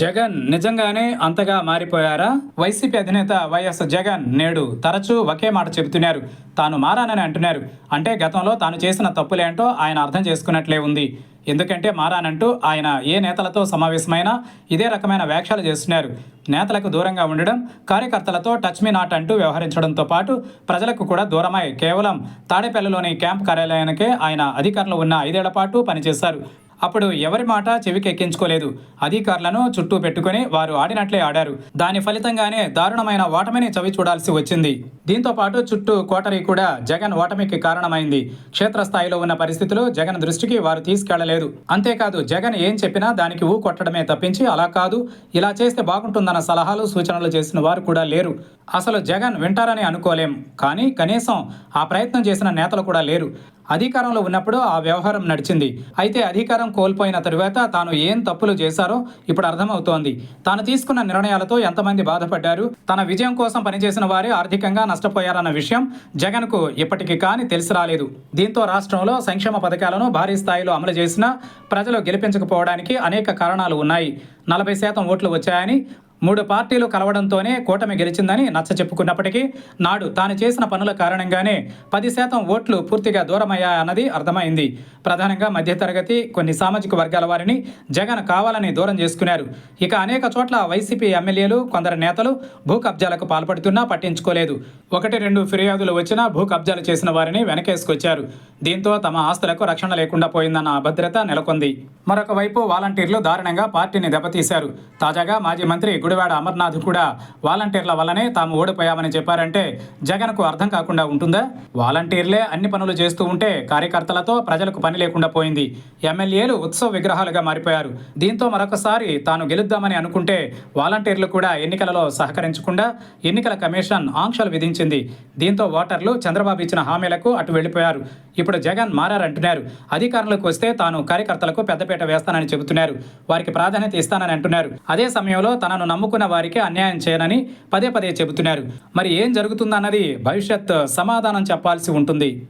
Jagan నిజంగానే అంతగా మారిపోయారా? వైసీపీ అధినేత వైఎస్ జగన్ నేడు తరచూ ఒకే మాట చెబుతున్నారు. తాను మారానని అంటున్నారు. అంటే గతంలో తాను చేసిన తప్పులేంటో ఆయన అర్థం చేసుకున్నట్లే ఉంది. ఎందుకంటే మారానంటూ ఆయన ఏ నేతలతో సమావేశమైనా ఇదే రకమైన వ్యాఖ్యలు చేస్తున్నారు. నేతలకు దూరంగా ఉండడం కార్యకర్తలతో టచ్ మీ నాట్ అంటూ వ్యవహరించడంతో పాటు ప్రజలకు కూడా దూరమై కేవలం తాడేపల్లిలోని క్యాంప్ కార్యాలయానికే ఆయన అధికారంలో ఉన్న ఐదేళ్ళ పాటు పనిచేశారు. అప్పుడు ఎవరి మాట చెవికి ఎక్కించుకోలేదు అధికారులను చుట్టూ పెట్టుకుని వారు ఆడినట్లే ఆడారు. దాని ఫలితంగానే దారుణమైన ఓటమిని చవి చూడాల్సి వచ్చింది. దీంతో పాటు చుట్టూ కోటరీ కూడా జగన్ ఓటమికి కారణమైంది. క్షేత్రస్థాయిలో ఉన్న పరిస్థితులు జగన్ దృష్టికి వారు తీసుకెళ్ళలేదు. అంతేకాదు జగన్ ఏం చెప్పినా దానికి ఊ కొట్టడమే తప్పించి అలా కాదు ఇలా చేస్తే బాగుంటుందన్న సలహాలు సూచనలు చేసిన వారు కూడా లేరు. అసలు జగన్ వింటారని అనుకోలేం. కానీ కనీసం ఆ ప్రయత్నం చేసిన నేతలు కూడా లేరు. అధికారంలో ఉన్నప్పుడు ఆ వ్యవహారం నడిచింది. అయితే అధికారం కోల్పోయిన తరువాత తాను ఏం తప్పులు చేశారో ఇప్పుడు అర్థమవుతోంది. తాను తీసుకున్న నిర్ణయాలతో ఎంతమంది బాధపడ్డారు తన విజయం కోసం పనిచేసిన వారే ఆర్థికంగా నష్టపోయారన్న విషయం జగన్కు ఇప్పటికి కానీ తెలిసి రాలేదు. దీంతో రాష్ట్రంలో సంక్షేమ పథకాలను భారీ స్థాయిలో అమలు చేసినా ప్రజలు గెలిపించకపోవడానికి అనేక కారణాలు ఉన్నాయి. నలభై శాతం ఓట్లు వచ్చాయని మూడు పార్టీలు కలవడంతోనే కూటమి గెలిచిందని నచ్చ చెప్పుకున్నప్పటికీ నాడు తాను చేసిన పనుల కారణంగానే పది శాతం ఓట్లు పూర్తిగా దూరమయ్యాయన్నది అర్థమైంది. ప్రధానంగా మధ్యతరగతి కొన్ని సామాజిక వర్గాల వారిని జగన్ కావాలని దూరం చేసుకున్నారు. ఇక అనేక చోట్ల వైసీపీ ఎమ్మెల్యేలు కొందరు నేతలు భూ కబ్జాలకు పాల్పడుతున్నా పట్టించుకోలేదు. ఒకటి రెండు ఫిర్యాదులు వచ్చినా భూ కబ్జాలు చేసిన వారిని వెనకేసుకొచ్చారు. దీంతో తమ ఆస్తులకు రక్షణ లేకుండా పోయిందన్న అభద్రత నెలకొంది. మరొక వైపు వాలంటీర్లు దారుణంగా పార్టీని దెబ్బతీశారు. తాజాగా మాజీ మంత్రి గుడివాడ అమర్నాథ్ కూడా వాలంటీర్ల వల్లనే తాము ఓడిపోయామని చెప్పారంటే జగన్కు అర్థం కాకుండా ఉంటుందా? వాలంటీర్లే అన్ని పనులు చేస్తూ ఉంటే కార్యకర్తలతో ప్రజలకు పని లేకుండా పోయింది. ఎమ్మెల్యేలు ఉత్సవ విగ్రహాలుగా మారిపోయారు. దీంతో మరొకసారి తాను గెలుద్దామని అనుకుంటే వాలంటీర్లు కూడా ఎన్నికలలో సహకరించకుండా ఎన్నికల కమిషన్ ఆంక్షలు విధించింది. దీంతో ఓటర్లు చంద్రబాబు ఇచ్చిన హామీలకు అటు వెళ్ళిపోయారు. ఇప్పుడు జగన్ మారారంటున్నారు. అధికారంలోకి వస్తే తాను కార్యకర్తలకు పెద్దపీట వేస్తానని చెబుతున్నారు. వారికి ప్రాధాన్యత ఇస్తానని అంటున్నారు. అదే సమయంలో తనను నమ్ముకున్న వారికి అన్యాయం చేయనని పదే పదే చెబుతున్నారు. మరి ఏం జరుగుతుందన్నది భవిష్యత్ సమాధానం చెప్పాల్సి ఉంటుంది.